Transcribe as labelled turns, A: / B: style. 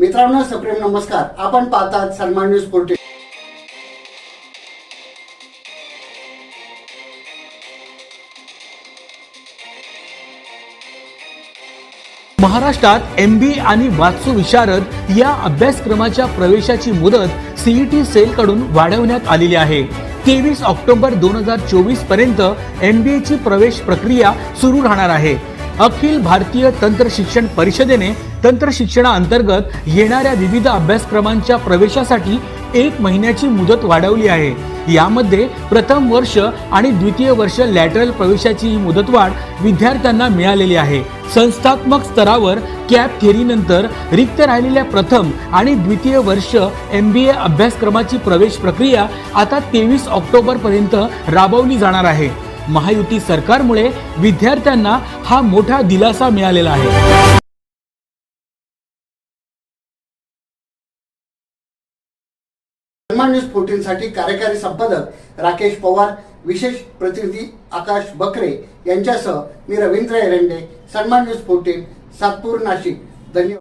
A: मित्रांनो सप्रेम नमस्कार. आपण पाहतात सन्मान न्यूज फोर्टी
B: महाराष्ट्रात एम बी आणि वास्तू विशारद या अभ्यासक्रमाच्या प्रवेशाची मुदत सीईटी सेलकडून वाढवण्यात आलेली आहे. तेवीस ऑक्टोबर दोन हजार चोवीसपर्यंत एम बी ची प्रवेश प्रक्रिया सुरू राहणार आहे. अखिल भारतीय तंत्र शिक्षण परिषदेने तंत्र शिक्षणाअंतर्गत येणाऱ्या विविध अभ्यासक्रमांच्या प्रवेशासाठी एक महिन्याची मुदत वाढवली आहे. यामध्ये प्रथम वर्ष आणि द्वितीय वर्ष लॅटरल प्रवेशाची ही मुदतवाढ विद्यार्थ्यांना मिळालेली आहे. संस्थात्मक स्तरावर कॅप थेरीनंतर रिक्त राहिलेल्या प्रथम आणि द्वितीय वर्ष एम बी ए अभ्यासक्रमाची प्रवेश प्रक्रिया आता तेवीस ऑक्टोबर पर्यंत राबवली जाणार आहे. महायुती सरकारमुळे विद्यार्थ्यांना हा मोठा दिलासा मिळालेला आहे.
A: न्यूज फोर्टीन साठी कार्यकारी संपादक राकेश पवार विशेष प्रतिनिधी आकाश बकरे यांच्यासह मी रवींद्र एरंडे सन्मान न्यूज फोर्टीन सातपूर नाशिक. धन्यवाद.